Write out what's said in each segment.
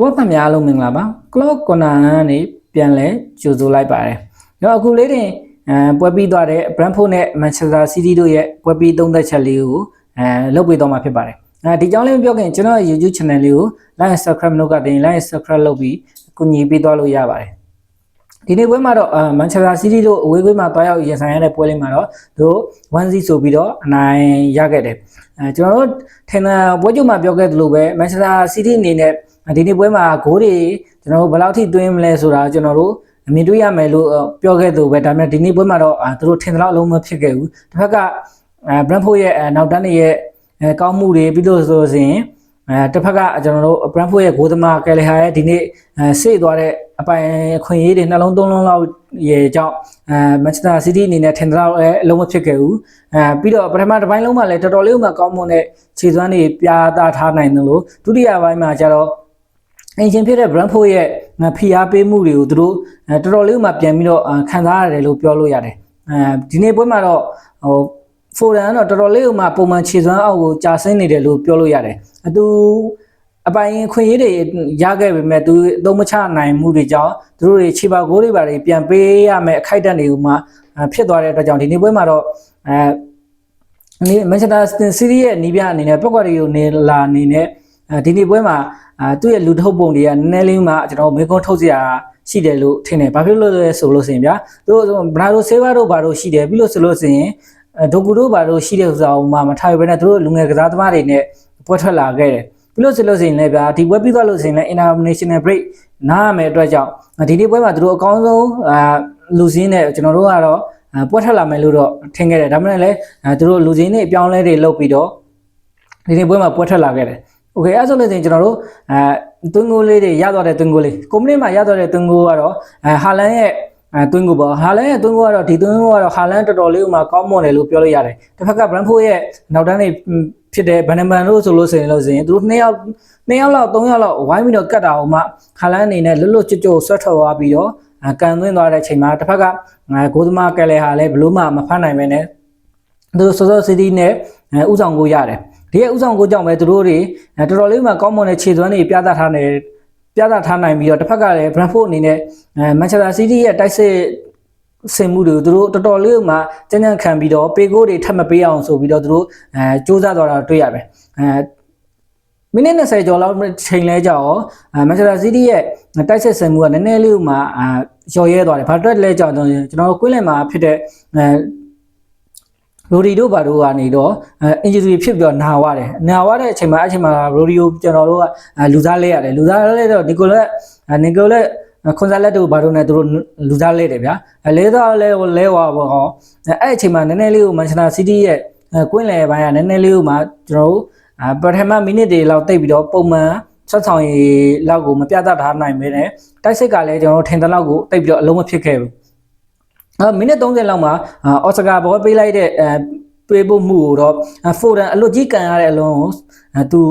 ဘောဖတ်များအားလုံးမင်္ဂလာပါ clock corner ကနေပြန်လဲကြိုဆိုလိုက်ပါတယ်။တော့အခုလေးတင်အဲပွဲပြီးသွားတဲ့ Brentford နဲ့ Manchester City တို့ရဲ့ပွဲပြီးသုံးသက်ချက်လေးကိုအဲလုပ်ပေးတော့မှာဖြစ်ပါတယ်။အဲဒီကြောင်းလေးမပြောခင်ကျွန်တော်ရဲ့ YouTube channel လေးကို like subscribe လုပ်ကတင် like subscribe လုပ်ပြီးကူညီပေးသွားလို့ရပါတယ်။ဒီနေ့ပွဲမှာတော့အာ Manchester City တို့အဝေးကွင်းမှာတွားရောက်ရင်ဆိုင်ရတဲ့ပွဲလေးမှာတော့သူတို့1-0ဆိုပြီးတော့အနိုင်ရခဲ့တယ်။အဲကျွန်တော်တို့ထင်တာပွဲကြုံမှာပြောခဲ့သလိုပဲ Manchester City အနေနဲ့ ဒီနေ့ပွဲမှာဂိုးတွေကျွန်တော်တို့ဘယ်လောက်ထိသွင်းမလဲဆိုတာကျွန်တော်တို့အမြင်တွေ့ရမယ်လို့ပြောခဲ့သူပဲဒါပေမဲ့ဒီနေ့ပွဲမှာတော့သူတို့ထင်သလောက်အလုံးမဖြစ်ခဲ့ဘူးတစ်ဖက်ကအဲ Brentford ရဲ့နောက်တန်းတွေရဲ့ကောင်းမှုတွေပြီးလို့ဆိုရင်အဲတစ်ဖက်ကကျွန်တော်တို့ Brentford ရဲ့ဂိုးသမားကယ်လီဟာရဲ့ဒီနေ့အဲစေ့သွားတဲ့အပိုင်ခွင့်ရေးတွေနှလုံးသုံးလုံးလောက်ရေကြောင့်အဲ Manchester City အနေနဲ့ထင်သလောက်လည်းအလုံးမဖြစ်ခဲ့ဘူးအဲပြီးတော့ပထမတစ်ပိုင်းလုံးမှာလည်းတော်တော်လေးမှကောင်းမွန်တဲ့ခြေစွမ်းတွေပြသထားနိုင်တယ်လို့ဒုတိယပိုင်းမှာကျတော့ အင်ဂျင်ဖြစ်တဲ့ Brentford ရဲ့ဖိအားပေးမှုတွေကိုသူတို့တော်တော်လေးမှပြန်ပြီးတော့ခံစားရတယ်လို့ပြောလို့ရတယ်အဲဒီနေ့ပွဲမှာတော့ဟိုဖိုရန်ကတော့တော်တော်လေးမှပုံမှန်ခြေစွမ်းအောက်ကိုကြာဆင်းနေတယ်လို့ပြောလို့ရတယ်အတူအပိုင်ခွင့်ရေးတွေရခဲ့ပေမဲ့သူအသုံးမချနိုင်မှုတွေကြောင့်သူတို့တွေခြေပါဂိုးတွေပါတွေပြန်ပေးရမယ်အခိုက်အတန့်တွေကိုမှဖြစ်သွားတဲ့အတွက်ကြောင့်ဒီနေ့ပွဲမှာတော့အဲမန်ချက်စတာစီးတီးရဲ့နီးပြအနေနဲ့ပောက်ကွက်တွေကိုနေလာအနေနဲ့ ဒီနေ့ပွဲမှာအာသူ့ရဲ့လူထုတ်ပုံတွေကနည်းနည်းလေးမှကျွန်တော်မေကွန်းထုတ်စရာရှိတယ်လို့ထင်တယ်။ဘာဖြစ်လို့လဲဆိုလို့ဆိုရင်ဗျာသူတို့ဘရာဒိုဆေးဘာတို့ဘာတို့ရှိတယ်ပြီးလို့ဆိုလို့ဆိုရင်ဒိုကူတို့ဘာတို့ရှိတဲ့ဥစ္စာကိုမှမထားရဘဲနဲ့သူတို့လူငယ်ကစားသမားတွေနဲ့ပွဲထွက်လာခဲ့တယ်။ပြီးလို့ဆိုလို့ဆိုရင်လည်းဗျာဒီပွဲပြီးသွားလို့ဆိုရင်လည်း international break နားရမယ်အတွက်ကြောင့်ဒီနေ့ပွဲမှာသူတို့အကောင်းဆုံးအာလူစင်းနဲ့ကျွန်တော်တို့ကတော့ပွဲထွက်လာမယ်လို့တော့ထင်ခဲ့တယ်။ဒါမှမဟုတ်လည်းသူတို့လူစင်းတွေအပြောင်းလဲတွေလုပ်ပြီးတော့ဒီနေ့ပွဲမှာပွဲထွက်လာခဲ့တယ်။ Okay အဲ့ဆိုလို့ဆိုရင်ကျွန်တော်တို့အဲတွင်းကိုလေးတွေရသွားတဲ့တွင်းကိုလေးကွန်မြူနတီမှာရသွားတဲ့တွင်းကိုကတော့အဲဟာလန်ရဲ့အဲတွင်းကိုပေါ့ဟာလန်ရဲ့တွင်းကိုကတော့ဒီတွင်းကိုကတော့ဟာလန်တော်တော်လေးဥမာကောင်းမွန်တယ်လို့ပြောလို့ရတယ်တစ်ဖက်က Brentford ရဲ့နောက်တန်းတွေဖြစ်တဲ့ဘန်နမန်တို့ဆိုလို့ဆိုရင်လို့ဆိုရင်သူတို့နှစ်ယောက်နှစ်ယောက်လောက်သုံးယောက်လောက်ဝိုင်းပြီးတော့ကတ်တာအောင်မှဟာလန်အနေနဲ့လွတ်လွတ်ကျွတ်ကျွတ်ဆွတ်ထွက်သွားပြီးတော့ကန်သွင်းသွားတဲ့အချိန်မှာတစ်ဖက်ကဂိုးသမားကယ်လေဟာလည်းဘလို့မှမဖတ်နိုင်ပဲနဲ့သူစောစောစီးတီးနဲ့ဥဆောင်ကိုရတယ် ဒီရဲ့ဥဆောင်ကိုကြောင့်ပဲသူတို့တွေတော်တော်လေးမှကောင်းမွန်တဲ့ခြေစွမ်းတွေပြသထားနေပြသထားနိုင်ပြီးတော့တစ်ဖက်ကလည်း Brentford အနေနဲ့မန်ချက်စတာစီးတီးရဲ့တိုက်စစ်စင်မှုတွေသူတို့တော်တော်လေးမှကြမ်းကြမ်းခံပြီးတော့ပေကိုးတွေထပ်မပေးအောင်ဆိုပြီးတော့သူတို့အဲစူးစမ်းသွားတာတွေ့ရပဲအဲမိနစ်20ကျော်လောက်ချိန်လဲကြောက်မန်ချက်စတာစီးတီးရဲ့တိုက်စစ်စင်မှုကနည်းနည်းလေးမှအာကျော်ရဲသွားတယ်ဘာအတွက်လဲကြောက်တော့ကျွန်တော်ကွင်းလင်မှာဖြစ်တဲ့အဲ ရိုဒီတို့ဘာတို့ကနေတော့အင်ဂျီရီဖြစ်ပြီးတော့နာဝရတယ်နာဝတဲ့အချိန်မှာအချိန်မှာရိုဒီယိုကျွန်တော်တို့ကလူစားလဲရတယ်လူစားလဲတော့နီကိုလက်နီကိုလက်ခွန်စားလက်တို့ဘာတို့နဲ့တို့လူစားလဲတယ်ဗျာလဲတော့လဲလဲဝါပေါ့ဟောအဲ့အချိန်မှာနည်းနည်းလေးကိုမန်ချက်စတာစီးတီးရဲ့ကွင်းလယ်ပိုင်းကနည်းနည်းလေးကိုမှကျွန်တော်တို့ပထမမိနစ်တွေလောက်တိတ်ပြီးတော့ပုံမှန်ဆက်ဆောင်ရည်လောက်ကိုမပြတ်ထားနိုင်ပဲနဲ့တိုက်စစ်ကလည်းကျွန်တော်တို့ထင်တဲ့လောက်ကိုတိတ်ပြီးတော့အလုံးမဖြစ်ခဲ့ဘူးအဲ မိနစ်30လောက်မှာအော်စကာဘောပေးလိုက်တဲ့အဲပေးဖို့မှုကိုတော့ဖိုဒန်အလွတ်ကြီးကန်ရတဲ့အလုံးကိုသူ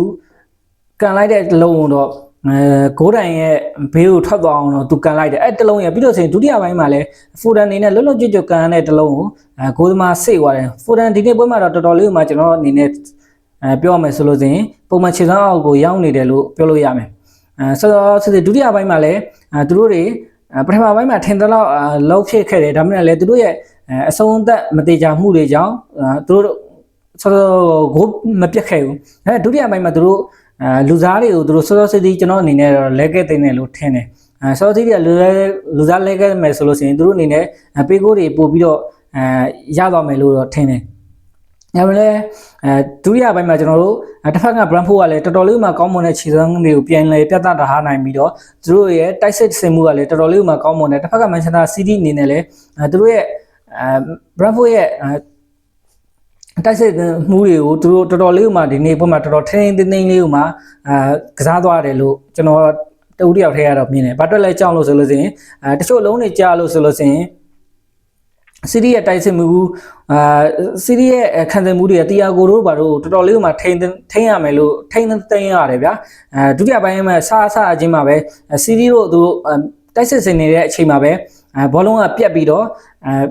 ကန်လိုက်တဲ့အလုံးကိုတော့အဲဂိုးတိုင်ရဲ့ဘေးကိုထွက်သွားအောင်တော့သူကန်လိုက်တယ်အဲ့တလုံးရပြီးတော့ဆိုရင်ဒုတိယပိုင်းမှာလည်းဖိုဒန်အနေနဲ့လွတ်လွတ်ကျွတ်ကျွတ်ကန်ရတဲ့တလုံးကိုအဲဂိုးသမားစိတ်သွားတယ်ဖိုဒန်ဒီနေ့ပွဲမှာတော့တော်တော်လေးမှကျွန်တော်အနေနဲ့အဲပြောရမယ်ဆိုလို့ဆိုရင်ပုံမှန်ခြေစွမ်းအောက်ကိုရောက်နေတယ်လို့ပြောလို့ရမယ်အဲဆိုတော့ဒုတိယပိုင်းမှာလည်းအဲသူတို့တွေ ပထမပိုင်းမှာထင်သလောက်လောက်ဖြစ်ခဲ့တယ်ဒါမှမဟုတ်လည်းသူတို့ရဲ့အဆုံးသက်မတေချာမှုတွေကြောင့်သူတို့ဆောစောဂိုးမပြတ်ခဲ့ဘူးအဲဒုတိယပိုင်းမှာသူတို့လူစားတွေကိုသူတို့စောစောစစ်သည်ကျွန်တော်အနေနဲ့တော့လဲခဲ့တဲ့နယ်လို့ထင်တယ်အဲစောစောစစ်တွေကလူလူစားလဲခဲ့မယ်ဆိုလို့ရှိရင်သူတို့အနေနဲ့ပေးကိုးတွေပို့ပြီးတော့အဲရသွားမယ်လို့တော့ထင်တယ်။ ဒါပေမဲ့အဲဒုတိယပိုင်းမှာကျွန်တော်တို့တစ်ဖက်က Brentford ကလည်းတော်တော်လေးမှကောင်းမွန်တဲ့ခြေစွမ်းတွေကိုပြန်လည်ပြသထားနိုင်ပြီးတော့သူတို့ရဲ့တိုက်စစ်စင်မှုကလည်းတော်တော်လေးမှကောင်းမွန်တယ်တစ်ဖက်က Manchester City အနေနဲ့လည်းအဲသူတို့ရဲ့အဲ Brentford ရဲ့တိုက်စစ်မှုတွေကိုသူတို့တော်တော်လေးမှဒီနေ့ဘက်မှာတော်တော်ထင်းထင်းတင်းတင်းလေးကိုမှအာကစားသွားတယ်လို့ကျွန်တော်တူတယောက်ထဲကတော့မြင်တယ်။ဘာတွက်လဲကြောက်လို့ဆိုလို့ဆိုရင်အဲတချို့လုံးတွေကြားလို့ဆိုလို့ဆိုရင် စီးရီးရဲ့တိုက်စစ်မှုအာစီးရီးရဲ့ခံစားမှုတွေကတီယာကိုတို့ဘာတို့တော်တော်လေးမှထိန်းထိန်းရမယ်လို့ထိန်းသိမ်းရတယ်ဗျာအဲဒုတိယပိုင်းမှာစားစားအချင်းမှာပဲစီးရီးတို့သူတို့တိုက်စစ်စင်နေတဲ့အချိန်မှာပဲအဲဘောလုံးကပြက်ပြီးတော့အဲ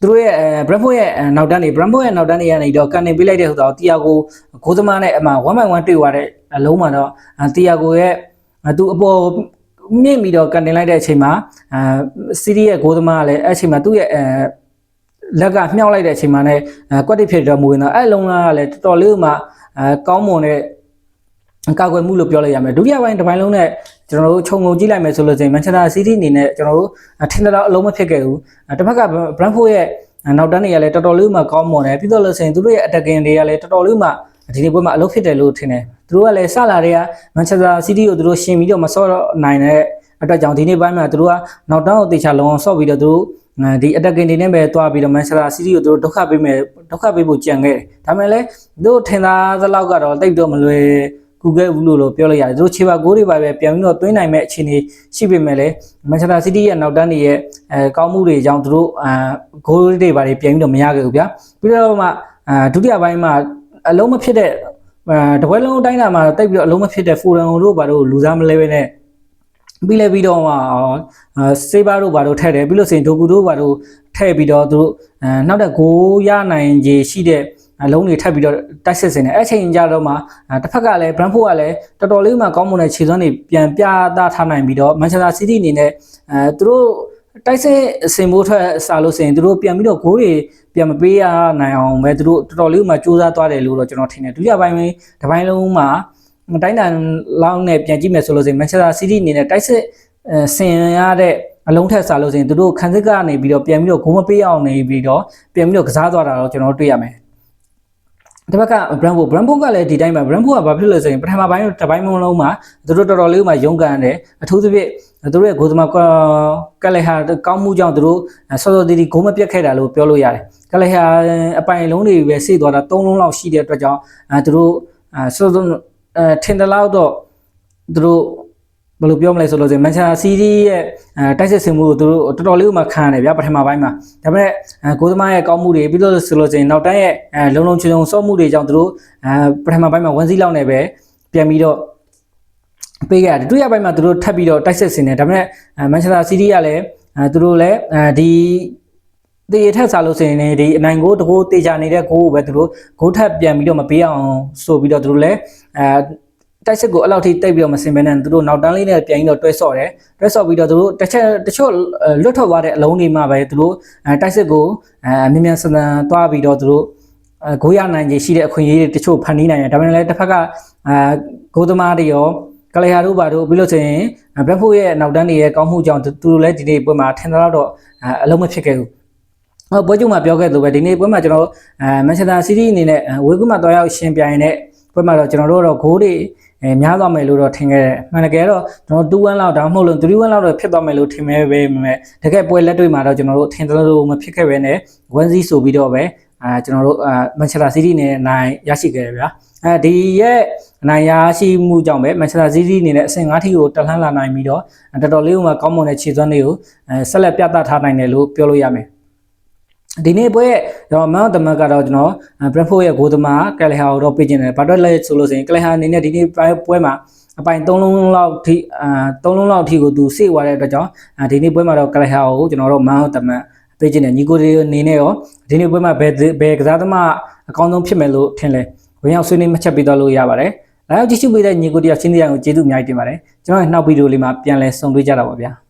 သူတို့ရဲ့ Brentford ရဲ့နောက်တန်းနေ Brentford ရဲ့နောက်တန်းနေရနေတော့ကန်နေပေးလိုက်တဲ့ဟိုတော့တီယာကိုဂိုးသမားနဲ့အမှ1 by 1တွေ့သွားတဲ့အလုံးမှာတော့တီယာကိုရဲ့အဲသူအပေါ် မြင့်ပြီးတော့ကန်တင်လိုက်တဲ့အချိန်မှာအဲစီးရီရဲ့ဂိုးသမားကလည်းအဲ့အချိန်မှာသူ့ရဲ့အဲလက်ကမြှောက်လိုက်တဲ့အချိန်မှာလည်းအဲကွက်တိဖြစ်တော့မူဝင်တော့အဲ့လုံးလားကလည်းတော်တော်လေးမှအဲကောင်းမွန်တဲ့ကာကွယ်မှုလို့ပြောလိုက်ရမယ်ဒုတိယပိုင်းတစ်ပိုင်းလုံးနဲ့ကျွန်တော်တို့ခြုံငုံကြည့်လိုက်မယ်ဆိုလို့ရှိရင်မန်ချက်စတာစီးတီးအနေနဲ့ကျွန်တော်တို့ထင်တော့အလုံးမဖြစ်ခဲ့ဘူးတစ်ဖက်ကဘရန်ဖို့ရဲ့နောက်တန်းတွေကလည်းတော်တော်လေးမှကောင်းမွန်တယ်ပြီးတော့လို့ရှိရင်သူတို့ရဲ့အတက်ကင်တွေကလည်းတော်တော်လေးမှ ဒီနေ့ပွဲမှာအလုပ်ဖြစ်တယ်လို့ထင်တယ်သူတို့ကလည်းစလာတွေကမန်ချက်စတာစီးတီးကိုသူတို့ရှင်ပြီးတော့မဆော့နိုင်တဲ့အတွက်ကြောင့်ဒီနေ့ပိုင်းမှာသူတို့ကနောက်တန်းကိုတေချာလုံးအောင်ဆော့ပြီးတော့သူတို့ဒီအတက်ကင်တွေနဲ့ပဲတွားပြီးတော့မန်ချက်စတာစီးတီးကိုသူတို့ဒုက္ခပေးမယ်ဒုက္ခပေးဖို့ကြံခဲ့တယ်ဒါပေမဲ့လည်းသူတို့ထင်သားသလောက်ကတော့တိတ်တော့မလွယ်ကူခဲ့ဘူးလို့ပြောလိုက်ရတယ်သူတို့ခြေပါဂိုးတွေပါပဲပြန်ပြီးတော့သွင်းနိုင်မဲ့အခြေအနေရှိပေမဲ့လည်းမန်ချက်စတာစီးတီးရဲ့နောက်တန်းတွေရဲ့အဲကောင်းမှုတွေကြောင့်သူတို့အာဂိုးတွေပါတွေပြန်ပြီးတော့မရခဲ့ဘူးဗျာပြီးတော့မှအာဒုတိယပိုင်းမှာ အလုံးမဖြစ်တဲ့အဲတပွဲလုံးတိုင်းတာမှာတိတ်ပြီးတော့အလုံးမဖြစ်တဲ့ဖိုရန်တို့ဘာတို့လူစားမလဲပဲနဲ့ပြီးလဲပြီးတော့မှစေးဘာတို့ဘာတို့ထည့်တယ်ပြီးလို့ဆိုရင်ဒိုကူတို့ဘာတို့ထည့်ပြီးတော့သူတို့အဲနောက်တဲ့ဂိုးရနိုင်ခြေရှိတဲ့အလုံးတွေထပ်ပြီးတော့တိုက်စစ်စင်တယ်အဲ့ချိန်ကြတော့မှတစ်ဖက်ကလည်း Brentford ကလည်းတော်တော်လေးမှကောင်းမွန်တဲ့ခြေစွမ်းတွေပြန်ပြသထားနိုင်ပြီးတော့ Manchester City အနေနဲ့အဲသူတို့ တိုက်စစ်အစင်မိုးထွက်စားလို့ဆိုရင်သူတို့ပြန်ပြီးတော့ဂိုးတွေပြန်မပေးရနိုင်အောင်ပဲသူတို့တော်တော်လေးမှစူးစမ်းသွားတယ်လို့တော့ကျွန်တော်ထင်တယ်ဒုတိယပိုင်းမှာတစ်ပိုင်းလုံးမှာတိုင်းတန်လောင်းနဲ့ပြန်ကြည့်မယ်ဆိုလို့ဆိုရင် Manchester City အနေနဲ့တိုက်စစ်ဆင်ရတဲ့အလုံးထက်စားလို့ဆိုရင်သူတို့ခန်းစစ်ကနေပြီးတော့ပြန်ပြီးတော့ဂိုးမပေးအောင်နေပြီးတော့ပြန်ပြီးတော့ကစားသွားတာတော့ကျွန်တော်တွေ့ရမယ် ဒီဘက်က Brandbo Brandbo ကလည်းဒီတိုင်းမှာ Brandbo ကဘာဖြစ်လဲဆိုရင်ပထမပိုင်းတစ်ပိုင်းမလုံးမှာသူတို့တော်တော်လေးမှရုန်းကန်တယ်အထူးသဖြင့်သူတို့ရဲ့ဂိုးသမားကလည်းဟာကောင်းမှုကြောင့်သူတို့စောစောတီးတီးဂိုးမပြတ်ခဲ့တာလို့ပြောလို့ရတယ်ကလည်းဟာအပိုင်လုံးတွေပဲစိတ်သွားတာ၃လုံးလောက်ရှိတဲ့အတွက်ကြောင့်အဲသူတို့စောစောအဲထင်တယ်လောက်တော့သူတို့ ဘယ်လိုပြောမလဲဆိုလို့ဆိုရင်မန်ချက်စတာစီးတီးရဲ့အဲတိုက်စစ်ဆင်မှုကိုသူတို့တော်တော်လေးမှခံရတယ်ဗျာပထမပိုင်းမှာဒါပေမဲ့ကိုသမားရဲ့ကောင်းမှုတွေပြီးတော့ဆိုလို့ဆိုရင်နောက်တန်းရဲ့အဲလုံလုံချုံချုံစော့မှုတွေကြောင့်သူတို့အဲပထမပိုင်းမှာဝန်စည်းလောက်နေပဲပြန်ပြီးတော့ပေးခဲ့တယ်ဒုတိယပိုင်းမှာသူတို့ထပ်ပြီးတော့တိုက်စစ်ဆင်တယ်ဒါပေမဲ့မန်ချက်စတာစီးတီးကလည်းအဲသူတို့လည်းအဲဒီတေထက်စားလို့ဆိုရင်လည်းဒီအနိုင်ကိုတကိုးတေချာနေတဲ့ကိုကိုပဲသူတို့ဂိုးထက်ပြန်ပြီးတော့မပေးအောင်ဆိုပြီးတော့သူတို့လည်းအဲ တိုက်စစ်ကိုအဲ့လောက်ထိတိတ်ပြီးတော့မစင်ဘဲနဲ့သူတို့နောက်တန်းလေးနဲ့ပြန်ပြီးတော့တွဲဆော့တယ်တွဲဆော့ပြီးတော့သူတို့တစ်ချက်တချို့လွတ်ထွက်သွားတဲ့အလုံးတွေမှပဲသူတို့တိုက်စစ်ကိုအမြင်မြန်ဆန်ဆန်သွားပြီးတော့သူတို့ဂိုးရနိုင်ခြေရှိတဲ့အခွင့်အရေးတွေတချို့ဖန်တီးနိုင်တယ်ဒါပေမဲ့လည်းတစ်ဖက်ကအဲဂိုးသမားတွေရောကလျာတို့ဘာတို့ပြီးလို့ဆိုရင်ဘရက်ဖို့ရဲ့နောက်တန်းတွေရဲ့ကောင်းမှုကြောင့်သူတို့လည်းဒီနေ့ပွဲမှာထင်သလောက်တော့အလုံးမဖြစ်ခဲ့ဘူးဟောပွဲကြုံမှာပြောခဲ့လို့ပဲဒီနေ့ပွဲမှာကျွန်တော်အဲမန်ချက်စတာစီးတီးအနေနဲ့ဝေကူမှာတွားရောက်ရှင်ပြိုင်တဲ့ပွဲမှာတော့ကျွန်တော်တို့တော့ဂိုးတွေ အဲများသွားမယ်လို့တော့ထင်ခဲ့တယ်။မှန်တကယ်တော့ကျွန်တော်2-1လောက်ဒါမှမဟုတ်လို့3-1လောက်တော့ဖြစ်သွားမယ်လို့ထင်မဲပဲမဲ့တကယ်ပွဲလက်တွေ့မှာတော့ကျွန်တော်တို့ထင်သလိုမဖြစ်ခဲ့ပဲနဲ့1-0ဆိုပြီးတော့ပဲအာကျွန်တော်တို့အာမန်ချက်စတာစီးတီးနဲ့နိုင်ရရှိခဲ့တယ်ဗျာ။အဲဒီရဲ့နိုင်ရရှိမှုကြောင့်ပဲမန်ချက်စတာစီးတီးအနေနဲ့အဆင့်5ထိကိုတက်လှမ်းလာနိုင်ပြီးတော့တော်တော်လေးမှကောင်းမွန်တဲ့ခြေစွမ်းတွေကိုအဲဆက်လက်ပြသထားနိုင်တယ်လို့ပြောလို့ရမယ်။ ဒီနေ့ပွဲရဲ့ကျွန်တော်မန်တမန်ကတော့ကျွန်တော် Brentford ရဲ့ဂိုးသမားကယ်လီဟာကိုတော့ပေးခြင်းတယ်ဘာတော့လဲဆိုလို့ဆိုရင်ကယ်လီဟာအနေနဲ့ဒီနေ့ပွဲမှာအပိုင်3လုံးလောက်ထိအာ3လုံးလောက်ထိကိုသူစေ့သွားတဲ့အတွက်ကြောင့်ဒီနေ့ပွဲမှာတော့ကယ်လီဟာကိုကျွန်တော်တို့မန်တမန်ပေးခြင်းတယ်ညီကိုတွေအနေနဲ့ရောဒီနေ့ပွဲမှာဘယ်ဘယ်ကစားသမားအကောင်းဆုံးဖြစ်မယ်လို့ထင်လဲဝင်ရောက်ဆွေးနွေးမှတ်ချက်ပေးသွားလို့ရပါတယ်။လာရောက်ကြည့်ရှုပေးတဲ့ညီကိုတရားချင်းတရားကိုကျေးဇူးအများကြီးတင်ပါတယ်။ကျွန်တော်ရဲ့နောက်ဗီဒီယိုလေးမှာပြန်လည်ဆုံတွေ့ကြတာပါဗျာ။